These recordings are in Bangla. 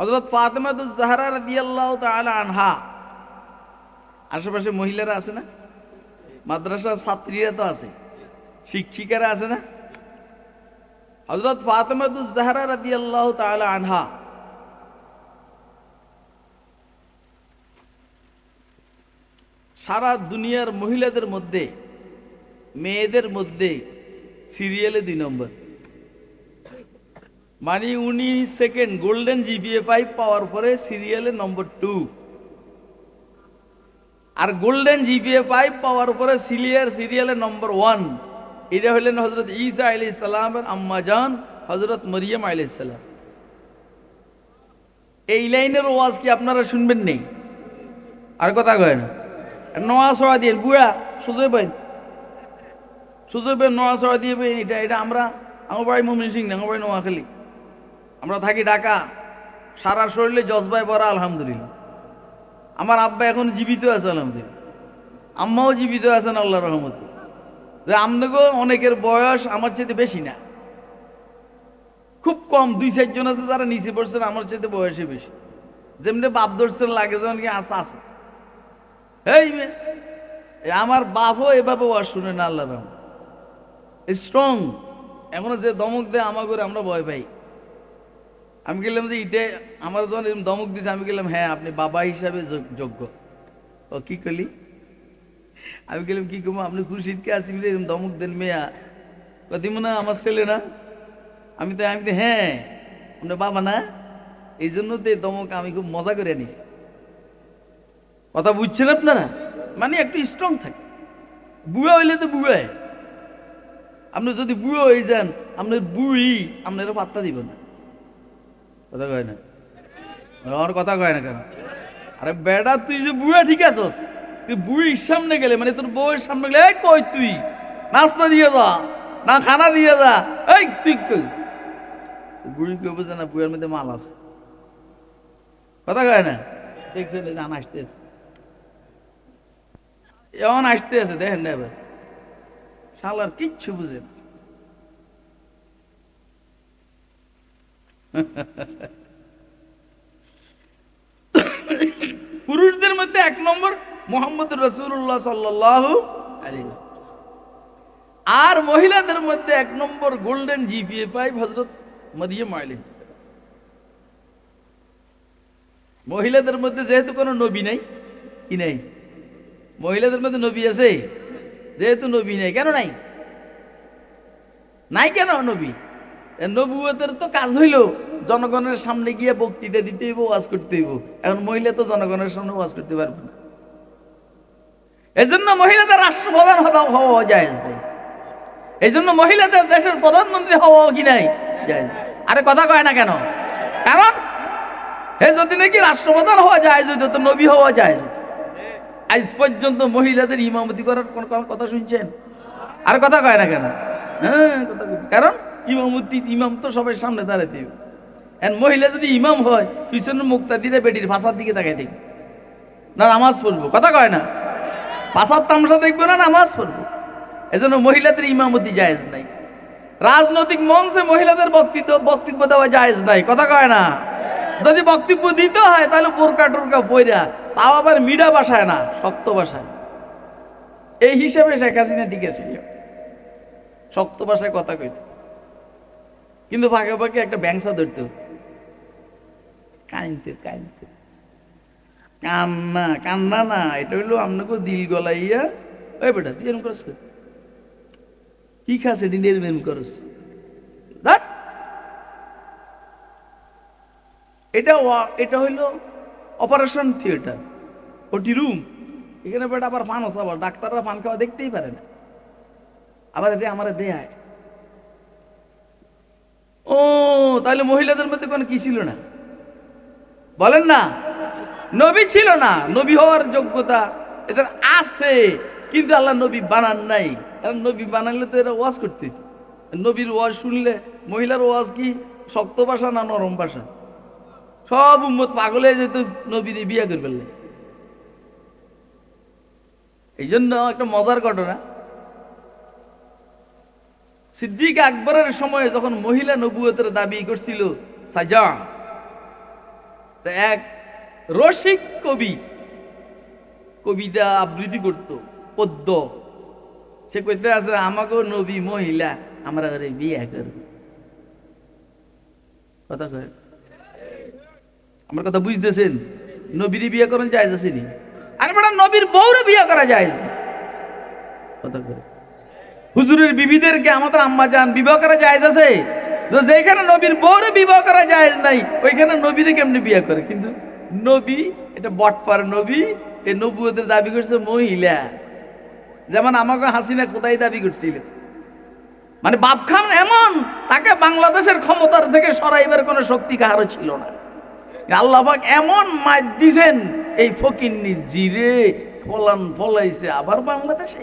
হজরত ফাতেমাতুজ জাহরা রাদিয়াল্লাহু তাআলা আনহা। আশেপাশে মহিলারা আছে না? মাদ্রাসার ছাত্রীরা তো আছে। শিক্ষিকারা আছে না? হজরত ফাতেমাতুজ জাহরা রাদিয়াল্লাহু তাআলা আনহা। সারা দুনিয়ার মহিলাদের মধ্যে, মেয়েদের মধ্যে সিরিয়ালে দুই নম্বর। মানে উনি সেকেন্ড গোল্ডেন জিপিএ ফাইভ পাওয়ার পরে সিরিয়ালে নম্বর টু আর গোল্ডেন জিপিএ ফাইভ পাওয়ার পরে সিলিয়ার সিরিয়ালে নম্বর ওয়ান এটা হলেন হজরত ঈসা আলি সালামের আম্মা জান হজরত মরিয়ম আলি সালাম। এই লাইনের ওয়াজ কি আপনারা শুনবেন নেই? আর কথা কয় না। নোয়া সরা দিয়ে বুড়া সুজয় পাই সুজয় পাই নোয়া সরা দিয়ে এটা এটা আমরা, আমার বাড়ি মমিন সিং না, আমার বাড়ি নোয়াখালী। আমরা থাকি ঢাকা। সারা শরীরে জজবায় ভরা আলহামদুলিল্লাহ। আমার আব্বা এখন জীবিত আছে, আলহামদুলিল্লাহ। আম্মাও জীবিত আছেন আল্লাহ রহমত। যে আমনগো অনেকের বয়স আমার চেয়ে বেশি না। খুব কম, দুই চারজন আছে যারা নিচে পড়ছেন আমার চেয়ে বয়সে বেশি। যেমনি বাপ ধরছেন লাগে যেমন কি আসা আছে। এই আমার বাপও এভাবে ওয়াজ শুনে না আল্লাহ রহমত। স্ট্রং এখনও যে দমক দেয় আমার করে আমরা ভয় পাই। আমি গেলাম যে ইটে, আমার যখন এরকম দমক দিতে আমি গেলাম হ্যাঁ আপনি বাবা হিসাবে যোগ- যোগ্য। ও, কি করলি আমি গেলাম, কি করব আপনি খুশিদকে আসি এরকম দমক দেন মেয়া? কতি মনে আমার ছেলে না। আমি তো আমি তো হ্যাঁ আপনার বাবা না? এই জন্য তো দমক আমি খুব মজা করে নিছি কথা বুঝছেন আপনারা? মানে একটু স্ট্রং থাকে। বুড়া হইলে তো বুড়ায় আপনি যদি বুড়ো হয়ে যান, আপনার বুড়ি আপনারা পাত্তা দিব না। কথা কয় না? আমার কথা কয় না কেন? আরে বেটা, তুই যে বুড়া ঠিক আছস? তুই বুড়ির সামনে গেলে মানে তোর বউয়ের সামনে গেলে, এই কই তুই? নাস্তা দিয়ে যা, না খানা দিয়ে যা, এই তুই কই? বুড়ি কেউ বোঝে না? বুড়ের মধ্যে মাল আছে। কথা কয় না? দেখছেন এই জান আসতেছে এমন আসতে আছে, দেখেন না এবার। শালার কিচ্ছু বুঝে পুরুষদের মধ্যে এক নম্বর মোহাম্মদ রসুল্লাহ সাল্লাহ আর মহিলাদের মধ্যে এক নম্বর গোল্ডেন জিপিএ পাই হজরত মহিলাদের মধ্যে যেহেতু কোনো নবী নাই, কি নাই? মহিলাদের মধ্যে নবী আছে? যেহেতু নবী নাই, কেন নাই? নাই কেন নবী? নবুয়তের তো কাজ হইল। জনগণের সামনে গিয়ে বক্তৃতা দিতে হইব, ওয়াজ করতে হইব। এখন মহিলা তো জনগণের সামনে ওয়াজ করতে পারবে না। এজন্য মহিলাদের রাষ্ট্রপ্রধান হওয়া যায় এই জন্য মহিলাদের দেশের প্রধানমন্ত্রী হওয়া কি নাই? আরে কথা কয় না কেন? কারণ হে যদি নাকি রাষ্ট্রপ্রধান হওয়া যায় যদি তো নবী হওয়া যায় আজ পর্যন্ত মহিলাদের ইমামতি করার কোন কথা শুনছেন? আর কথা কয় না কেন? হ্যাঁ কথা কারণ ইমামতি, ইমাম তো সবাই সামনে দাঁড়াতে এখন মহিলা যদি ইমাম হয় পিছনে মুক্তা দিলে বেটির ভাষার দিকে তাকাই দেখবে। না, নামাজ পড়ব। কথা কয় না? ভাষার তামসা দেখব না, নামাজ পড়ব। এজন্য মহিলাদের ইমামতি জায়েজ নাই। রাজনৈতিক মঞ্চে মহিলাদের বক্তৃত্ব বক্তব্য দেওয়া জায়েজ নাই। কথা কয় না? যদি বক্তব্য দিতে হয়, তাহলে বোরকা টোরকা পইরা, তাও আবার মিডা বাসায় না, শক্ত বাসায়। এই হিসেবে শেখ হাসিনা টিকেছিল শক্ত ভাষায় কথা কইত। কিন্তু ফাঁকে ফাঁকে একটা ব্যাংসা ধরত। কানতে কানতে কান্না কান্না না এটা হইল আপনাকে দিল গলাইয়া ওই বেটা, তুই এরকম করছ কি? খাস এটি নির্মেম দেখ এটা এটা হইল অপারেশন থিয়েটার ওটি রুম এখানে বেটা আবার পান আবার ডাক্তাররা পান খাওয়া দেখতেই পারে না। আবার দে আমার দেয়। ও, তাহলে মহিলাদের মধ্যে কোনো কি ছিল না? বলেন না, নবী ছিল না, নবী হওয়ার যোগ্যতা এদের আছে, কিন্তু আল্লাহ নবী বানান নাই। নবী বানাইলে তো এরা ওয়াজ করতে। নবীর ওয়াজ শুনলে মহিলার ওয়াজ কি? শক্ত ভাষা না নরম ভাষা? সব উম্মত পাগল যেত নবী দিয়ে বিয়ে করে ফেললে এই জন্য একটা মজার ঘটনা সিদ্দিক আকবরের সময়ে যখন মহিলা নবুয়তের দাবি করছিল সাজা তা এক রসিক কবি, কবিতা আবৃত্তি করত, পদ্য। সে কইতে আছে আমাকেও নবী মহিলা, আমরা ঘরে বিয়ে করব। কথা কয়। আমার কথা বুঝতেছেন? নবীর বিয়ে করেন যায় আসেনি আরে বেটা, নবীর বউরে বিয়ে করা যায় কথা কয়। হুজুরের বিবিদেরকে আমাদের আম্মা যান, বিবাহ করা যায় আছে? তো যেখানে নবীর বউরে বিবাহ করা যায় নাই, ওইখানে নবীরে কেমনি বিয়ে করে? কিন্তু নবী, এটা বটপার নবী এই নবুয়তের দাবি করছে মহিলা। যেমন আমাকে হাসিনা কোথায় দাবি করছিল? মানে বাপখান এমন, তাকে বাংলাদেশের ক্ষমতার থেকে সরাইবার কোনো শক্তি কাহারও ছিল না। আল্লাহ এমন মাছ দিছেন, এই ফকিন্নি জিরে ফলান ফলাইছে আবার বাংলাদেশে।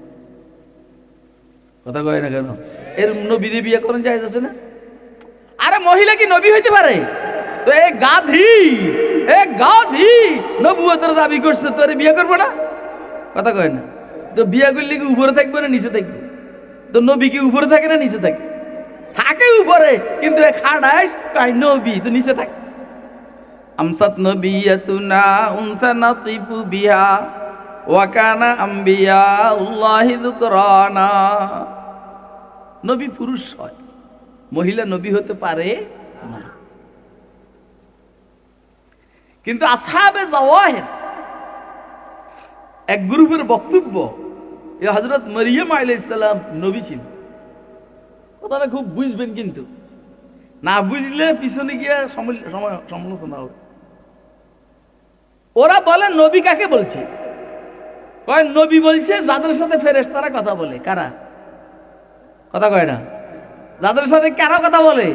কথা কয় না কেন? এর নবীরে বিয়ে করেন যায় আছে না? আরে মহিলা কি নবী হইতে পারে? তো এ গাধি এ গাধি নবুয়তের দাবি করছে তো এর বিয়ে করব না? কথা কয় না। তো বিয়ে করলে কি উপরে থাকবে না নিচে থাকবে? তো নবী কি উপরে থাকে না নিচে থাকে? থাকে উপরে, কিন্তু এ খাড়াই কয় নবী, তো নিচে থাকে। আমসাত নবিয়াতুনা উনসা নাতিফু বিহা। ওয়াকানা আম্বিয়া উল্লাহি যুকরানা। নবী পুরুষ হয়, মহিলা নবী হতে পারে না। কিন্তু আসহাবে জাওয়াহির, এক গ্রুপের বক্তব্য, এ হযরত মরিয়ম আলাইহিস সালাম নবী ছিল। কথাটা খুব বুঝবেন কিন্তু। না বুঝলে পিছনে গিয়ে সমল- সমালোচনা হবে। ওরা বলে, নবী কাকে বলছে? কয় নবী বলছে যাদের সাথে ফেরেস তারা কথা বলে কারা কথা কয় না যাদের সাথে কারা কথা বলে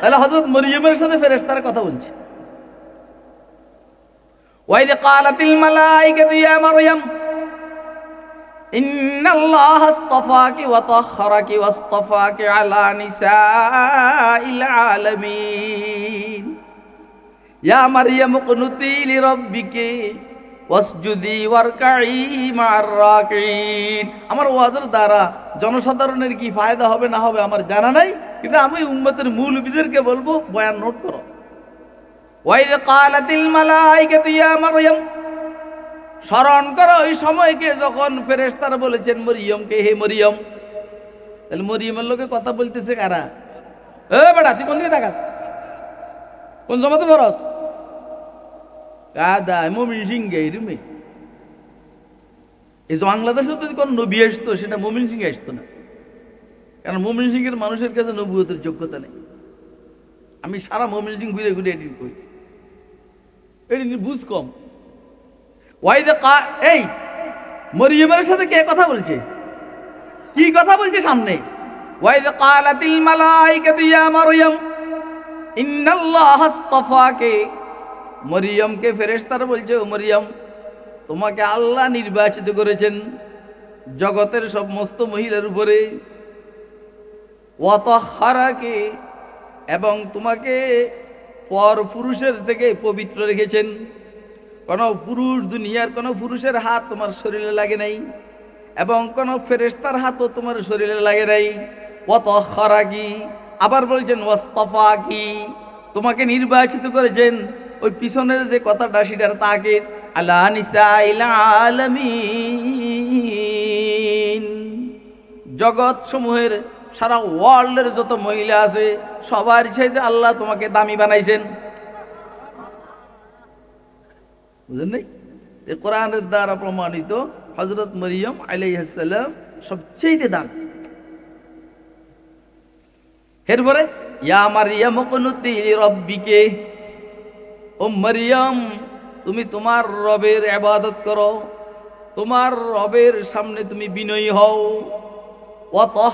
তাহলে হজরত মরিয়মের সাথে ফেরেস তারা কথা বলছে وإذ قالت الملائكة يا مريم إن الله اصطفاك وطهرك واصطفاك على نساء العالمين يا مريم اقنتي لربك মার আমার ওয়াজের দ্বারা জনসাধারণের কি ফায়দা হবে না হবে আমার জানা নাই, কিন্তু আমি উম্মতের মূল বিদেরকে বলব, বয়ান নোট করো। স্মরণ করো ওই সময়কে যখন ফেরেশতারা বলেছেন মরিয়মকে হে মরিয়ম? তাহলে মরিয়মের লোকে কথা বলতেছে কারা? এ বেটা, তুই কোন দিকে দেখাস কোন জমাতে বরস কাদা মমিন সিং এই রুমে। এই যে বাংলাদেশে যদি কোন নবী আসতো, সেটা মমিন সিং আসতো না। কারণ মমিন সিং এর মানুষের কাছে নবুয়তের যোগ্যতা নেই। আমি সারা মমিন সিং ঘুরে ঘুরে এডিট করি। এডিট বুঝ কম। ওয়াইদে কা এই, মরিয়মের সাথে কে কথা বলছে? কি কথা বলছে সামনে? ওয়াই ওয়াইদে কালাতিল মালাইকাতু ইয়া মারইয়াম ইন্নাল্লাহ আস্তাফাকে মরিয়মকে ফেরেশতারা বলছে, ও মরিয়ম, তোমাকে আল্লাহ নির্বাচিত করেছেন জগতের সমস্ত মহিলার উপরে। ওয়াতাহারাকে এবং তোমাকে পর পুরুষের থেকে পবিত্র রেখেছেন। কোনো পুরুষ দুনিয়ার কোনো পুরুষের হাত তোমার শরীরে লাগে নাই এবং কোনো ফেরেস্তার হাতও তোমার শরীরে লাগে নাই। কত খরাকি আবার বলছেন ওয়াস্তফা কি তোমাকে নির্বাচিত করেছেন ওই পিছনের যে কথাটা, সেটার তাকে আল্লাহ জগৎ সমূহের সারা ওয়ার্ল্ডের যত মহিলা আছে, সবার চাইতে আল্লাহ তোমাকে দামি বানাইছেন। বুঝলেন নাই? কোরআনের দ্বারা প্রমাণিত হজরত মরিয়ম আলাইহাল্লাম সবচেয়ে দাম। এরপরে, ইয়া মারিয়াম, কুনুতি রব্বিকে। ও মরিয়ম, তুমি তোমার রবের ইবাদত করো। তোমার রবের সামনে তুমি বিনয়ী হও। অত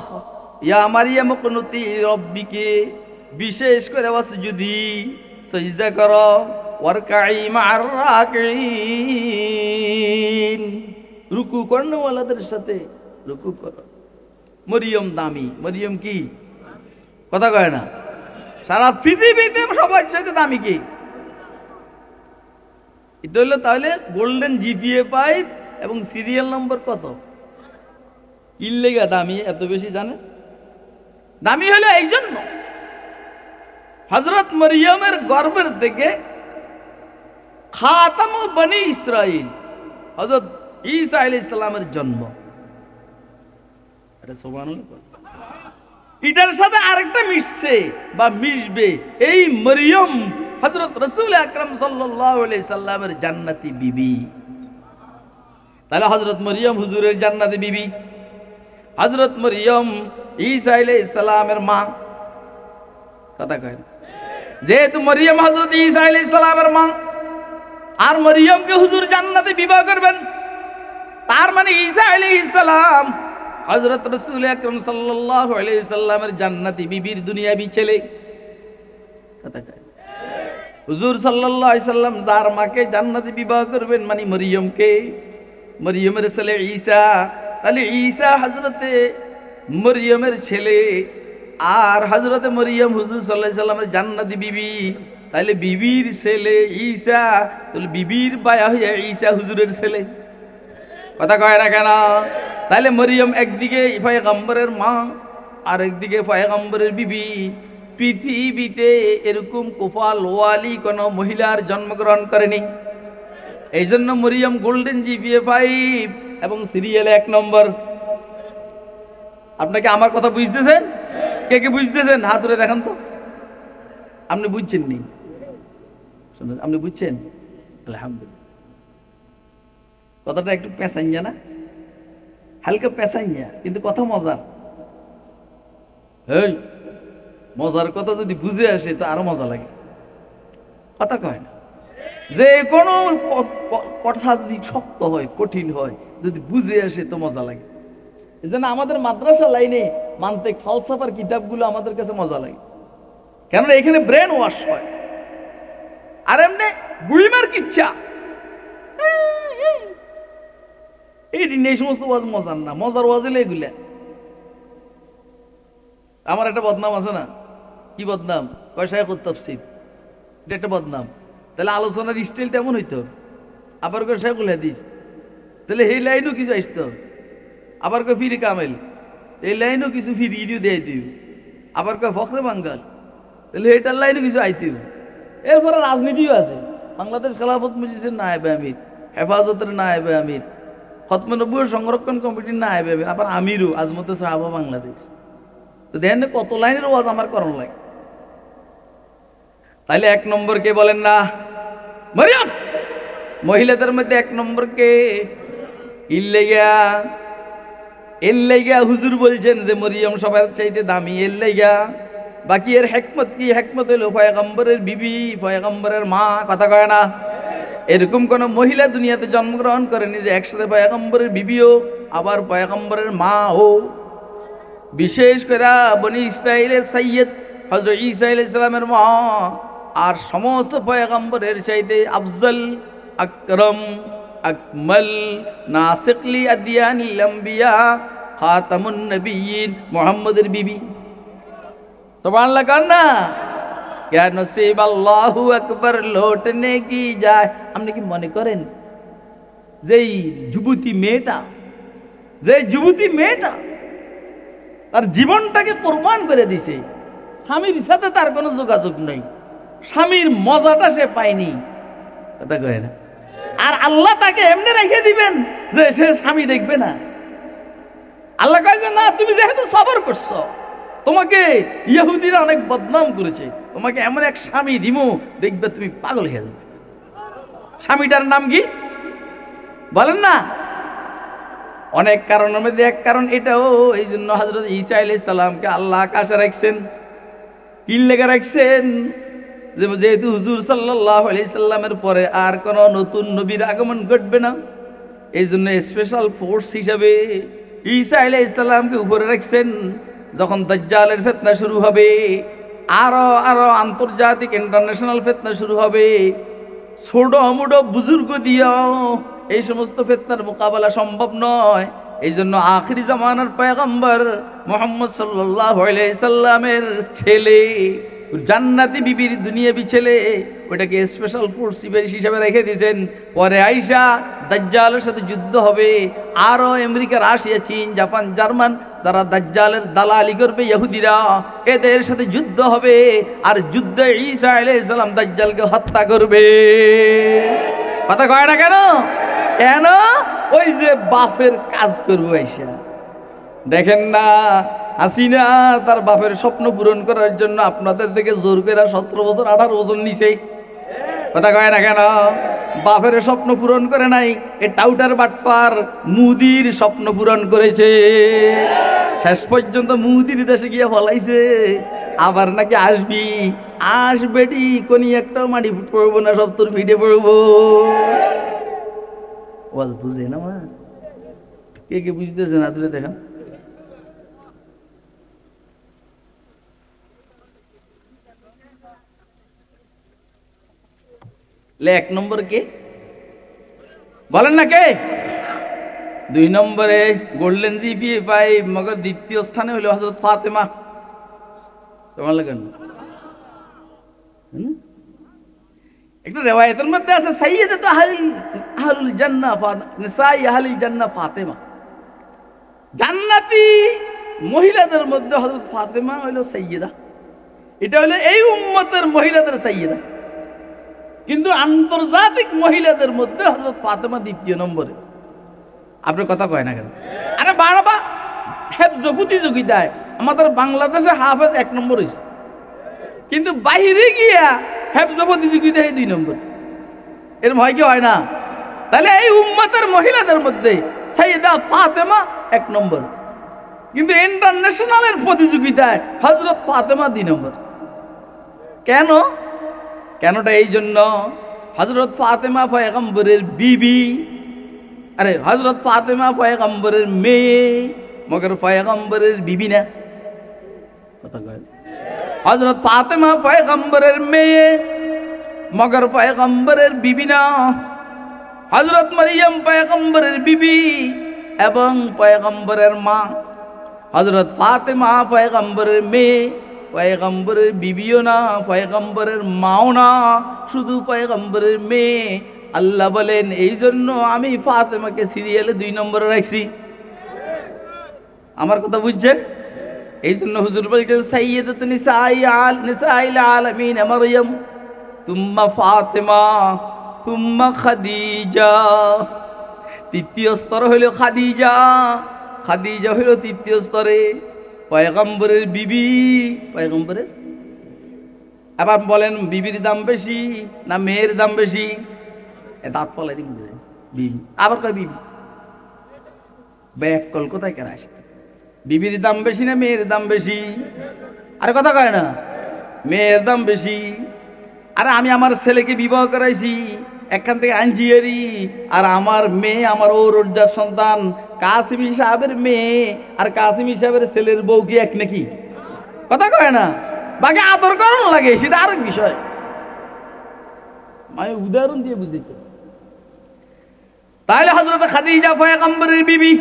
ইয়া মারিয়াম কুনুতি রব্বিকে, বিশেষ করে বাস যদি সজদা করো। ওয়ারকাই রাকিঈন। রুকু কর্ণওয়ালাদের সাথে, রুকু করো। মরিয়ম দামি মরিয়ম কি? কথা কয় না? সারা পৃথিবীতে সবার সাথে দামি কি? এটা হলো তাহলে গোল্ডেন জিপিএ পাইপ এবং সিরিয়াল নম্বর কত? ইল্লেগা দামি? এত বেশি জানে? দামি হলো এই জন্য। হজরত মরিয়মের গর্ভের থেকে খাতাম বনি ইসরাইল হজরত ঈসা আলী ইসলামের জন্ম। এটার সাথে আরেকটা মিশছে বা মিশবে এই মরিয়ম হজরত রসুল আকরম সাল্লামের জান্নাতি বিবি। তাহলে হজরত মরিয়ম হুজুরের জান্নাতি বিবি। হজরত মরিয়ম ঈসা আলাইহিস সালামের মা। কথা কয় যেহেতু মরিয়ম হজরত ঈসা আলাইহিস সালামের মা, আর মরিয়মকে হুজুর জান্নাতে বিবাহ করবেন, তার মানে ঈসা আলাইহিস সালাম হযরত রাসূল আকরাম সাল্লাল্লাহু আলাইহি সাল্লামের জান্নাতি বিবির দুনিয়াবি ছেলে। কথা কয়। হুজুর আলাইহি সাল্লাম, যার মাকে জান্নাতে বিবাহ করবেন মানে মরিয়মকে। মরিয়মের ছেলে ঈসা, তাহলে ঈসা হযরতে মরিয়মের ছেলে। আর হযরতে মরিয়ম হুজুর আলাইহি সাল্লামের জান্নাতি বিবি। তাহলে বিবির ছেলে ঈসা, তাহলে বিবির বায়া হইয়া ঈসা হুজুরের ছেলে। কথা কয় না কেন? তাহলে মরিয়ম একদিকে পয়গম্বরের মা আর একদিকে পয়গম্বরের বিবি। পৃথিবীতে এরকম কোপাল ওয়ালি কোন মহিলার জন্মগ্রহণ করেনি। এই জন্য মরিয়ম গোল্ডেন জিপিএ ফাইভ এবং সিরিয়ালে এক নম্বর। আপনাকে আমার কথা বুঝতেছেন? কে কে বুঝতেছেন? হাত ধরে দেখান তো। আপনি বুঝছেন নি আপনি বুঝছেন? আলহামদুলিল্লাহ। কথাটা একটু পেঁচাইয়া না? হালকা পেঁচাইয়া, কিন্তু কথা মজার। এই মজার কথা যদি বুঝে আসে, তো আরও মজা লাগে। কথা কয় না। যে কোনো কথা যদি শক্ত হয়, কঠিন হয়, যদি বুঝে আসে, তো মজা লাগে। এই জন্য আমাদের মাদ্রাসা লাইনে মানতে ফালসাফার কিতাবগুলো আমাদের কাছে মজা লাগে। কেননা এখানে ব্রেন ওয়াশ হয়। আর এমনি বুড়িমার কিচ্ছা। এই এই সমস্ত ওয়াজ মজার না। মজার ওয়াজ এগুলা। আমার একটা বদনাম আছে না? কি বদনাম? কয়সায় তফসির? এটা একটা বদনাম। তাহলে আলোচনার স্টাইল তেমন হইতো। আবার করে শেখুল হাদিস। তাহলে এই লাইনও কিছু আসতো। আবার কয় ফিরি কামেল। এই লাইনও কিছু ফিরিয়ে দিয়ে দিও। আবার কয় ফখরে বাঙ্গাল। তাহলে এটার লাইনও কিছু আইতিও। এরপরে রাজনীতিও আছে। বাংলাদেশ খেলাফত মজলিসের নায়েবে আমির, হেফাজতের নায়েবে আমির খতমনব্বই সংরক্ষণ কমিটির নায়েবে আমির, আবার আমিরও আজমতে সাহাবা বাংলাদেশ। তো দেখেন কত লাইনের ওয়াজ আমার করণ লাগে। তাইলে এক নম্বর কে বলেন না? মরিয়ম! মহিলাদের মধ্যে এক নম্বর কে? ইল্লেগা এল্লাইগা হুজুর বলছেন যে মরিয়ম সবার চাইতে দামি এল্লাইগা বাকি এর হেকমত কি? হেকমত হইল পয়গম্বরের বিবি, পয়গম্বরের মা, কথা কয় না? এরকম কোন মহিলা দুনিয়াতে জন্মগ্রহণ করেনি যে একসাথে পয়গম্বরের বিবিও, আবার পয়গম্বরের মা ও বিশেষ করে বনি ইসরায়েলের সৈয়দ হজরত ঈসা আলাইহিস সালামের মা। আর সমস্ত পয়গম্বরের চাইতে আফজল, আকরম, আকমল, নাসিকলি, আদিয়ানিল আম্বিয়া, খাতামুন নবীন, মোহাম্মদের বিবি। সোবান লাগান না। কেন নসিব আল্লাহু আকবার, লোটনে কি যায়? আপনি কি মনে করেন? যেই যুবতী মেয়েটা যে যুবতী মেয়েটা তার জীবনটাকে প্রমাণ করে দিছে, স্বামীর সাথে তার কোনো যোগাযোগ নেই। স্বামীর মজাটা সে পায়নি। কথা কয় না। আর আল্লাহ তাকে এমনি রেখে দিবেন যে সে স্বামী দেখবে না। আল্লাহ কয় যে, না, তুমি যেহেতু সবর করছ, তোমাকে ইহুদিরা অনেক বদনাম করেছে, তোমাকে এমন এক স্বামী দিমু, দেখবে তুমি পাগল হয়ে স্বামীটার নাম কি? বলেন না। অনেক কারণের মধ্যে এক কারণ এটাও, এই জন্য হজরত ঈসা আলাই সালামকে আল্লাহ আকাশে রাখছেন। কি লেগে রাখছেন। যেহেতু হুজুর সাল্লাহ সাল্লামের পরে আর কোনো নতুন নবীর আগমন ঘটবে না এই জন্য স্পেশাল ফোর্স হিসাবে ঈসা আলাই ইসলামকে উপরে রাখছেন। যখন দজ্জালের ফেতনা শুরু হবে, আরও আরও আন্তর্জাতিক ইন্টারন্যাশনাল ফেতনা শুরু হবে, ছোট মুটো বুজুর্গ দিয়েও এই সমস্ত ফেতনার মোকাবেলা সম্ভব নয়। এই জন্য আখরি জামানার পয়গম্বর মোহাম্মদ সাল্লাহ সাল্লামের ছেলে জান্নাতি বিবির দুনিয়াবি ছেলে, ওটাকে স্পেশাল ফোর্স হিসাবে রেখে দিয়েছেন। পরে আইসা দাজ্জালের সাথে যুদ্ধ হবে। আরও আমেরিকা, রাশিয়া, চীন, জাপান, জার্মান, তারা দাজ্জালের দালালি করবে, ইহুদিরা এদের সাথে যুদ্ধ হবে। আর যুদ্ধে ঈসা আলাইহিস সালাম দাজ্জালকে হত্যা করবে। কথা কয় না কেন? কেন? ওই যে বাপের কাজ করব আইসা দেখেন না হাসিনা তার বাপের স্বপ্ন পূরণ করার জন্য আপনাদের থেকে জোর করে সতেরো বছর, আঠারো বছর নিচে কথা কয় না কেন? বাপের স্বপ্ন পূরণ করে নাই, এ টাউটার বাটপার মুদির স্বপ্ন পূরণ করেছে। শেষ পর্যন্ত মুদির দেশে গিয়ে ফলাইছে। আবার নাকি আসবি? আসবেটি কোনি একটা মাটি পড়ব না, সব তোর ভিড়ে পড়ব। ওয়াজ বুঝে না মা? কে কে বুঝতেছে না তুলে দেখান। লে, এক নম্বর কে? বলেন না কে? দুই নম্বরে গোল্ডেন জিপিএ পাই, মগর দ্বিতীয় স্থানে হইল হজরত ফাতেমা। তোমার লাগেন? একটা রেওয়ায়তের মধ্যে আছে সাইয়েদে তো আহলিল আহলুল জান্নাহ ফা- নিসাই আহলিল জান্নাহ ফাতেমা। জান্নাতি মহিলাদের মধ্যে হযরত ফাতেমা হইল সাইয়েদা এটা হলো এই উম্মতের মহিলাদের সাইয়েদা কিন্তু আন্তর্জাতিক মহিলাদের মধ্যে হযরত ফাতেমা দ্বিতীয় নম্বরে। আপনার কথা কয় না কেন? আরে বাড়াবা হেফজ প্রতিযোগিতায় আমাদের বাংলাদেশে হাফেজ এক নম্বর হয়েছে কিন্তু বাইরে গিয়া হেফজ প্রতিযোগিতায় দুই নম্বর। এর ভয় কি হয় না? তাহলে এই উম্মতের মহিলাদের মধ্যে সাইয়েদা ফাতেমা এক নম্বর। কিন্তু ইন্টারন্যাশনালের প্রতিযোগিতায় হজরত ফাতেমা দুই নম্বর। কেন? কেনটা এই জন্য? হজরত ফাতেমা পয়গম্বরের বিবি, আরে হজরত ফাতেমা পয়গম্বরের মেয়ে, মগর পয়গম্বরের বিবি না। হজরত ফাতেমা পয়গম্বরের মেয়ে, মগর পয়গম্বরের বিবি না? হজরত মরিয়ম পয়গম্বরের বিবি এবং পয়গম্বরের মা। হজরত ফাতেমা পয়গম্বরের মেয়ে পয়গম্বরের বিবিও না, পয়গম্বরের মাও না, শুধু পয়গম্বরের মেয়ে। আল্লাহ বলেন এই জন্য আমি ফাতেমাকে সিরিয়ালে দুই নম্বরে রাখছি। আমার কথা বুঝছেন? এই জন্য হুজুর বলছেন, সাইয়্যিদাত নিসাই আল, নিসাইল আলামিন মারইয়াম, তুম্মা ফাতেমা, তুম্মা খাদিজা। তৃতীয় স্তর হইল খাদিজা। খাদিজা হইল তৃতীয় স্তরে। পয়গম্বরের বিবি, পয়গম্বরের? আবার বলেন, বিবির দাম বেশি না মেয়ের দাম বেশি? দাঁত পলাই দিন বিবি। আবার কয় বিবি? ব্যাগ কল কোথায় কেন আসতে বিবির দাম বেশি না মেয়ের দাম বেশি? আরে কথা কয় না, মেয়ের দাম বেশি। আরে আমি আমার ছেলেকে বিবাহ করাইছি এখান থেকে আঞ্জিয়ারি, আর আমার মেয়ে, আমার ও রোজার সন্তান, কাসিমি সাহেবের মেয়ে, আর কাসিমি সাহেবের ছেলের বউ কি এক নাকি? কথা কয় না। বাকি আদর করানো লাগে, সেটা আরেক বিষয়। আমি উদাহরণ দিয়ে বুঝতে তাহলে হজরত খাদিজা পয়গম্বরের বিবি,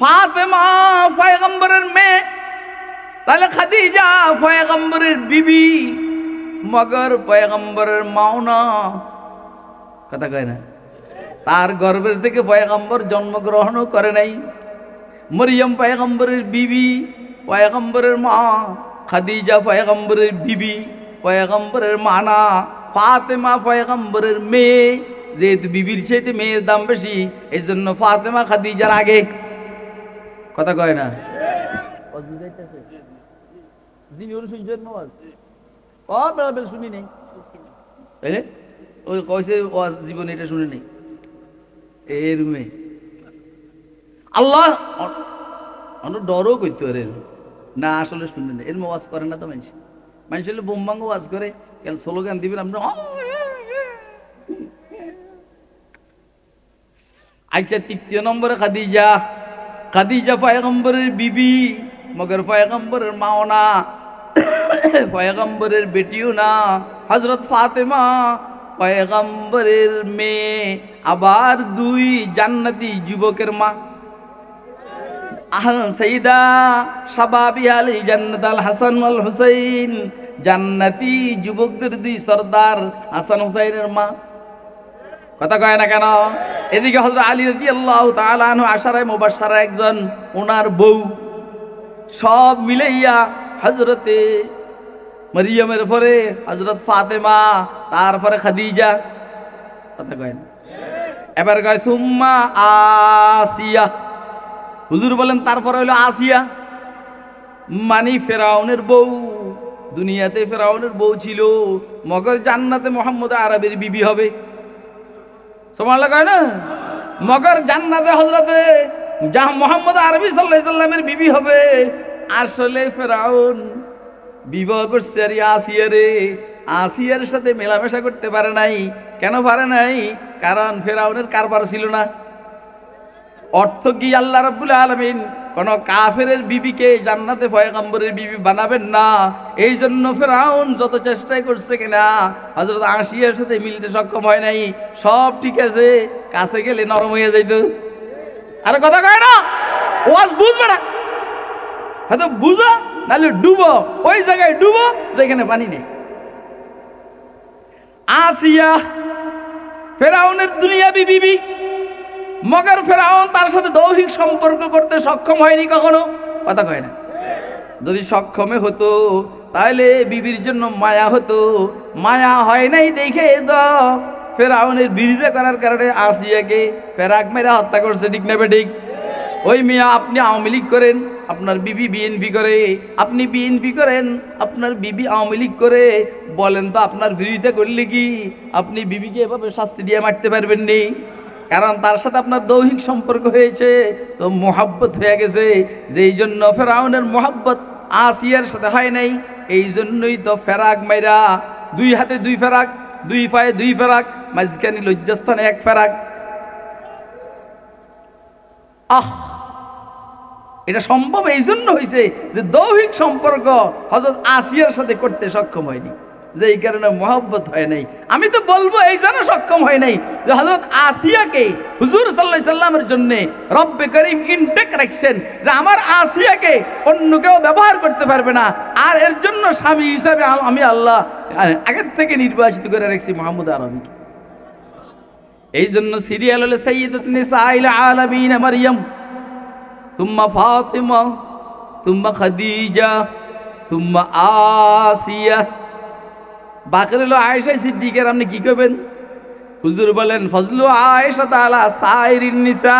ফাতেমা পয়গম্বরের মেয়ে, তাহলে খাদিজা পয়গম্বরের বিবি মগর পয়গম্বরের মাওনা। কথা কয় না? তার গর্ভের থেকে পয়গম্বর জন্মগ্রহণও করে নাই। মরিয়ম পয়গম্বরের বিবি, পয়গম্বরের মা, খাদিজা পয়গম্বরের বিবি, পয়গম্বরের মানা, ফাতেমা পয়গম্বরের মেয়ে। যেহেতু বিবির চাইতে মেয়ের দাম বেশি এই জন্য ফাতেমা খাদিজার আগে। কথা কয় না? ওর শুনছেন ও বেলা বেলা শুনি নেই। তাইলে ওই কইছে ওয়াজ জীবনে এটা শুনে নেই। এই রুমে আল্লাহ অনেক ডরও করতে পারে না আসলে শুনে নেই। এর ওয়াজ করে না তো মানুষ মানুষ হলে বোমবাঙ্গ ওয়াজ করে কেন স্লোগান দিবেন আপনি আচ্ছা তৃতীয় নম্বরে খাদিজা। খাদিজা পয়গম্বরের বিবি মগর পয়গম্বরের মাও না পয়গম্বরের বেটিও না হজরত ফাতেমা। পয়গম্বরের মেয়ে, আবার দুই জান্নাতি যুবকের মা। হাসান যুবকদের দুই সর্দার হাসান মা। কথা কয় না কেন? এদিকে হযরত আলী আশারায়ে মুবাশশারা একজন, ওনার বউ। সব মিলাইয়া হযরতে মরিয়মের পরে হযরত ফাতেমা, তারপরে খাদিজা, কথা কয় এবার কয় তুম্মা আসিয়া। হুজুর বলেন, তারপরে হলো আসিয়া। মানি ফেরাউনের বউ, দুনিয়াতে ফেরাউনের বউ ছিল মগর জান্নাতে মোহাম্মদ আরবের বিবি হবে। সমান লাগায় না? মগর জান্নাতে হজরতে যা মোহাম্মদ আরবি সাল্লাহ সাল্লামের বিবি হবে। আসলে ফেরাউন বিবাহ করছে আর আসিয়া রে আসিয়ার সাথে মেলামেশা করতে পারে নাই। কেন পারে নাই? কারণ ফেরাউনের কারবার ছিল না। অর্থ কি আল্লাহ রাব্বুল আলামিন কোন কাফের বিবিকে জান্নাতে ভয় পয়গম্বরের বিবি বানাবেন না? এই জন্য ফেরাউন যত চেষ্টাই করছে কিনা, হযরত আশিয়ার সাথে মিলতে সক্ষম হয় নাই। সব ঠিক আছে, কাছে গেলে নরম হয়ে যাইত। আরে কথা কয় না, ওয়াজ বুঝবে না। হয়তো বুঝো? নাহলে ডুবো, ওই জায়গায় ডুবো, যেখানে পানি নেই। আসিয়া ফেরাউনের দুনিয়াবি বিবি, মগর ফেরাউন তার সাথে দৈহিক সম্পর্ক করতে সক্ষম হয়নি কখনো? কথা কয় না। যদি সক্ষমে হতো, তাহলে বিবির জন্য মায়া হতো। মায়া হয় নাই দেখে তো ফেরাউনের বিরোধিতা করার কারণে আসিয়াকে ফেরাক মেরা হত্যা করছে, ঠিক নেবে ঠিক? ওই মিয়া আপনি আওয়ামী লীগ করেন আপনার বিবি বিএনপি করে, আপনি বিএনপি করেন, আপনার বিবি আওয়ামী লীগ করে, বলেন তো আপনার বিরোধিতা করলে কি আপনি বিবিকে এভাবে শাস্তি দিয়ে মারতে পারবেন নি? কারণ তার সাথে আপনার দৈহিক সম্পর্ক হয়েছে, তো মোহাব্বত হয়ে গেছে, যেই জন্য ফেরাউনের মোহাব্বত আসিয়ার সাথে হয় নাই, এই জন্যই তো ফেরাক মাইরা দুই হাতে দুই ফেরাক, দুই পায়ে দুই ফেরাক, মাঝখানে লজ্জাস্থানে এক ফেরাক। আহ! এটা সম্ভব, এই জন্য হয়েছে যে দৈহিক সম্পর্ক হজরত আসিয়ার সাথে করতে সক্ষম হয়নি, যে এই কারণে মহব্বত হয় নাই। আমি তো বলব, এই জন্য সক্ষম হয় নাই যে হজরত আসিয়াকে হুজুর সাল্লাহ সাল্লামের জন্য রব্বে করিম ইনটেক রাখছেন, যে আমার আসিয়াকে অন্য কেউ ব্যবহার করতে পারবে না। আর এর জন্য স্বামী হিসাবে আমি আল্লাহ আগের থেকে নির্বাচিত করে রাখছি মাহমুদ আরবিকে এই জন্য সিরিয়াল হলে আলামিন মারিয়াম। তুম্মা ফাতেমা তুম্মা খাদিজা তুম্মা আসিয়া বাকের হলো আয়েশা সিদ্দিকের আপনি কি করবেন? হুজুর বলেন, ফজলু আয়েশা তাআলা সাইরিন নিসা।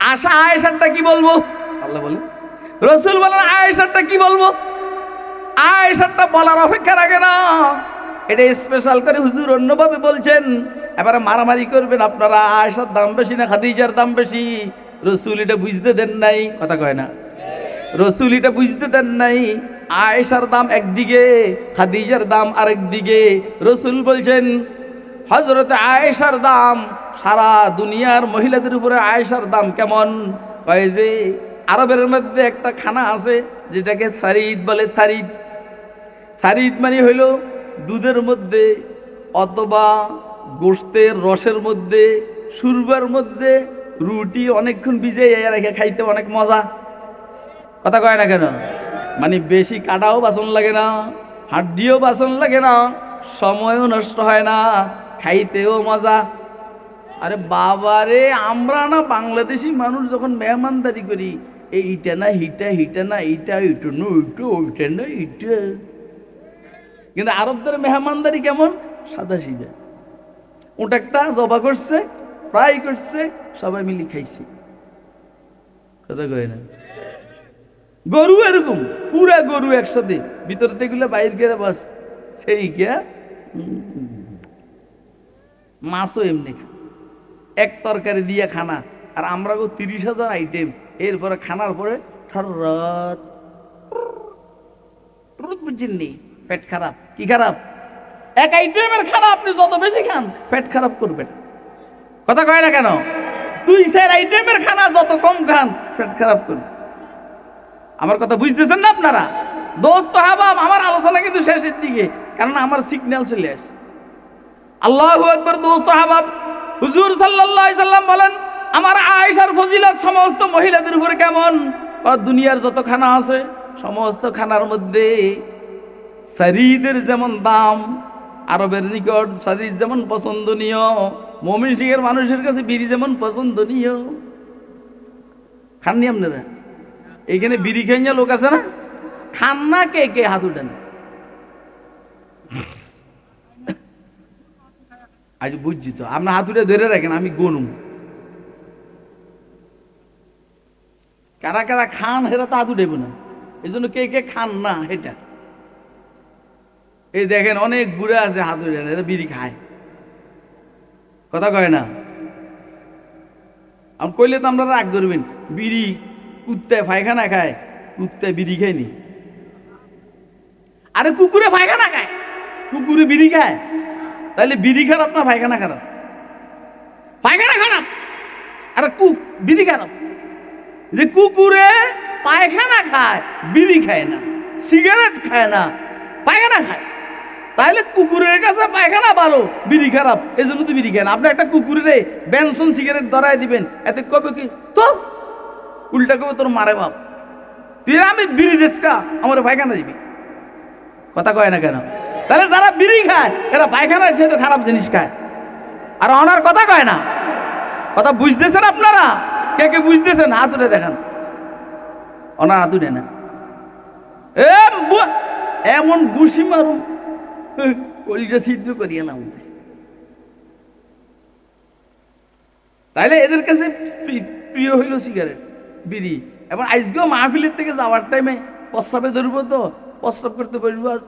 আশা আয়েশারটা কি বলব? আল্লাহ বলেন। রসুল বলেন, আয়েশারটা কি বলব? আয়েশারটা বলার অপেক্ষা রাখে না। এটা স্পেশাল করে হুজুর অন্যভাবে বলছেন। এবারে মারামারি করবেন আপনারা, আয়েশার দাম বেশি না, খাদিজার দাম বেশি। রসুল এটা বুঝতে দেন নাই, কথা কয় না। রসুল এটা বুঝতে দেন নাই, আয়েশার দাম একদিকে, খাদিজার দাম আরেক দিকে রসুল বলছেন হজরতে আয়েশার দাম, সারা দুনিয়ার মহিলাদের উপরে আয়েশার দাম কেমন? কয় যে, আরবের মধ্যে একটা খানা আছে, যেটাকে থারিদ বলে থারিদ সারিদ মানে হইল দুধের মধ্যে অথবা গোস্তের রসের মধ্যে, সুরবার মধ্যে রুটি অনেকক্ষণ ভিজে রেখে খাইতে অনেক মজা। কথা কয় না কেন? মানে বেশি কাটাও বাসন লাগে না, হাড্ডিও বাসন লাগে না, সময়ও নষ্ট হয় না, খাইতেও মজা। আরে বাবারে, আমরা না বাংলাদেশি মানুষ যখন মেহমানদারি করি এই ইটা না হিটা হিটা না ইটা ইটো না ইটো ওইটা না ইটা কিন্তু আরবদের মেহমানদারি কেমন? সাদা সিধা। ওটা একটা জবা করছে ফ্রাই করছে, সবাই মিলে খাইছে। কথা কয় না? গরু এরকম, পুরা গরু একসাথে, ভিতর থেকে বাইর গেলে বাস, সেই কে মাছও এমনি এক তরকারি দিয়ে খানা, আর আমরা গো তিরিশ হাজার আইটেম এরপরে খানার পরে ঠররত রোদ বুঝছেন নি পেট খারাপ। কি খারাপ? এক আইটেমের খানা আপনি যত বেশি খান, পেট খারাপ করবেন। কথা কয় না কেন? দুই চার আইটেমের খানা যত কম খান, পেট খারাপ করবে আমার কথা বুঝতেছেন না আপনারা? দোস্ত হাবাব, আমার আলোচনা কিন্তু শেষের দিকে কারণ আমার সিগন্যাল চলে আসে আল্লাহু আকবার, দোস্ত হাবাব। হুজুর আলাইহি সাল্লাম বলেন, আমার আয়েশার ফজিলত সমস্ত মহিলাদের উপরে কেমন? দুনিয়ার যত খানা আছে, সমস্ত খানার মধ্যে শরীদের যেমন দাম, আরবের নিকট শরীর যেমন পছন্দনীয় মমিন সিংহের মানুষের কাছে বিড়ি যেমন পছন্দনীয়। খাননি আপনারা? এখানে বিড়ি খাইয়া লোক আছে না? খান না কে কে হাত উঠেন? আজ বুঝছি তো আপনার হাত উঠে ধরে রাখেন, আমি গনুম। কারা কারা খান, হেরা তো হাত উঠেব না। এই জন্য কে কে খান না এটা এই দেখেন, অনেক বুড়ে আছে হাত উঠে বিড়ি খায়। কথা কয় না? আমি কইলে তো আমরা রাগ করবেন বিড়ি কুত্তায় পায়খানা খায় কুত্তায় বিড়ি খায়নি আরে কুকুরে পায়খানা খায়, কুকুরে বিড়ি খায়। তাহলে বিড়ি খারাপ না পায়খানা খারাপ? পায়খানা খারাপ? আরে কুক বিড়ি খারাপ? যে কুকুরে পায়খানা খায়, বিড়ি খায় না, সিগারেট খায় না, পায়খানা খায়। তাহলে কুকুরের কাছে পায়খানা ভালো, বিড়ি খারাপ, এই জন্য তো বিড়ি খায় না। আপনি একটা কুকুরে বেনসন সিগারেট ধরায় দিবেন, এতে কবে কি? তো, উল্টা কবে তোর মারে বাপ? তুই আমি বিড়ি দেশকা, আমার পায়খানা দিবি। কথা কয় না কেন? তাহলে যারা বিড়ি খায়, এরা পায়খানা সেটা খারাপ জিনিস খায়। আর অনার কথা কয় না। কথা বুঝতেছেন আপনারা? কে কে বুঝতেছেন? হাত উঠে দেখান। অনার হাত উঠে না। এমন ঘুষি মারুম কলিটা সিদ্ধ তাইলে এদের কাছে প্রিয় হইল সিগারেট, বিড়ি। এবার আজকেও মাহফিলের থেকে যাওয়ার টাইমে প্রস্রাবে ধরবো তো, প্রস্রাব করতে বসবো আর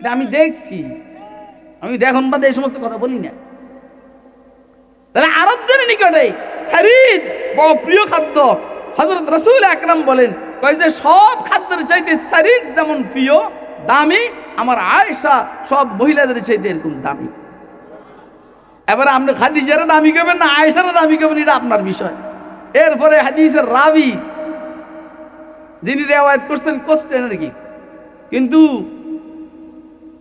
এটা আমি দেখছি। আমি দেখুন বাদে এই সমস্ত কথা বলি না। তাহলে আরবদের নিকটে শরীর বড় প্রিয় খাদ্য হজরত রসুল আকরাম বলেন, কয় যে সব খাদ্যের চাইতে শরীর যেমন প্রিয় দামি, আমার আয়সা সব মহিলাদের চাইতে এরকম দামি। এবার আপনি খাদিজারা দামি করবেন না আয়সারা দামি করবেন, এটা আপনার বিষয়। এরপরে হাদিসের রাবি, যিনি রেওয়ায়ত করছেন কষ্ট কি। কিন্তু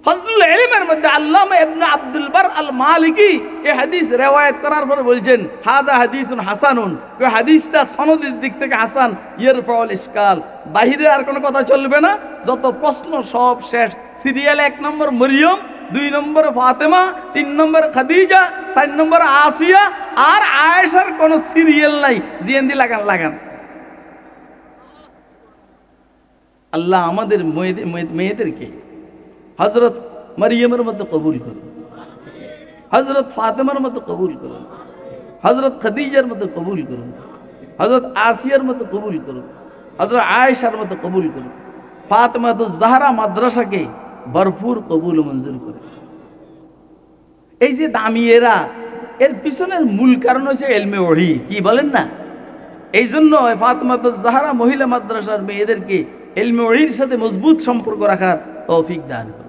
ফজলুল ইলমের মধ্যে আল্লামা ইবনে আব্দুল বার আল মালিকি এই হাদিস রেওয়ায়াত করার পরে বলছেন, হাদা হাদিসুন হাসানুন। এই হাদিসটা সনদের দিক থেকে হাসান ইয়ের ফাউল ইসকাল বাহিরে আর কোনো কথা চলবে না। যত প্রশ্ন সব শেষ। সিরিয়াল এক নম্বর মরিয়ম, দুই নম্বর ফাতেমা, তিন নম্বর খাদিজা, চার নম্বর আসিয়া আর আয়েশার কোনো সিরিয়াল নাই। জিএনদি লাগান লাগান। আল্লাহ আমাদের মেয়েদের মেয়েদেরকে হজরত মরিয়মের মতো কবুল করুন। হজরত ফাতেমার মতো কবুল করুন। হজরত খদিজার মতো কবুল করুন। হজরত আসিয়ার মতো কবুল করুন। হজরত আয়েশার মতো কবুল করুন। ফাতেমা তো জাহারা মাদ্রাসাকে ভরপুর কবুল মঞ্জুর করে। এই যে দামি এরা, এর পিছনের মূল কারণ হচ্ছে এলমে ওড়ি কি বলেন না? এই জন্য ফাতেমা তো জাহারা মহিলা মাদ্রাসার মেয়েদেরকে এলমে ওড়ির সাথে মজবুত সম্পর্ক রাখার তৌফিক দান করুন।